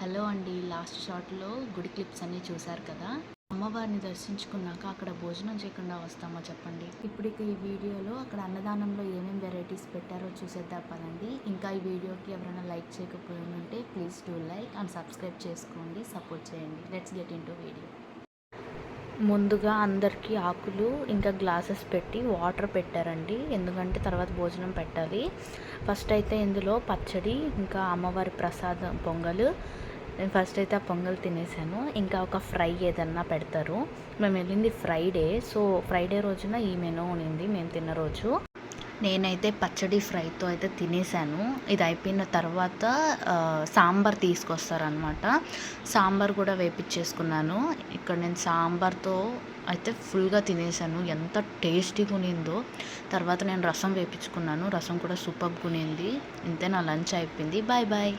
Hello అండి last షాట్లో గుడి క్లిప్స్ అన్నీ చూశారు కదా? అమ్మవారిని దర్శించుకున్నాక అక్కడ భోజనం చేయకుండా వస్తామో చెప్పండి? ఇప్పుడు ఈ వీడియోలో అక్కడ అన్నదానంలో ఏమేమి వెరైటీస్ పెట్టారో చూసేద్దాం పదండి. ఇంకా ఈ వీడియోకి ఎవరైనా లైక్ చేయకపోయి ఉంటే please do like and subscribe చేసుకోండి సపోర్ట్ చేయండి. Let's get into video. ముందుగా అందరికీ ఆకులు ఇంకా గ్లాసెస్ పెట్టి వాటర్ పెట్టారండి. ఎందుకంటే తర్వాత భోజనం పెట్టాలి. ఫస్ట్ అయితే ఇందులో పచ్చడి ఇంకా అమ్మవారి ప్రసాదం పొంగల్. నేను ఫస్ట్ అయితే ఆ పొంగల్ తినేసాను. ఇంకా ఒక ఫ్రై ఏదన్నా పెడతారు. మేము వెళ్ళింది ఫ్రైడే. సో ఫ్రైడే రోజున ఈ మెనూ ఉన్నింది మేము తిన్న రోజు. నేనైతే పచ్చడి ఫ్రైతో అయితే తినేసాను. ఇది అయిపోయిన తర్వాత సాంబార్ తీసుకొస్తారనమాట సాంబార్ కూడా వేపించేసుకున్నాను ఇక్కడ నేను సాంబార్తో అయితే ఫుల్గా తినేసాను. ఎంత టేస్టీగా ఉనిందో తర్వాత నేను రసం వేపించుకున్నాను రసం కూడా సూపర్గా ఉనింది ఇంతే నా లంచ్ అయిపోయింది. Bye bye.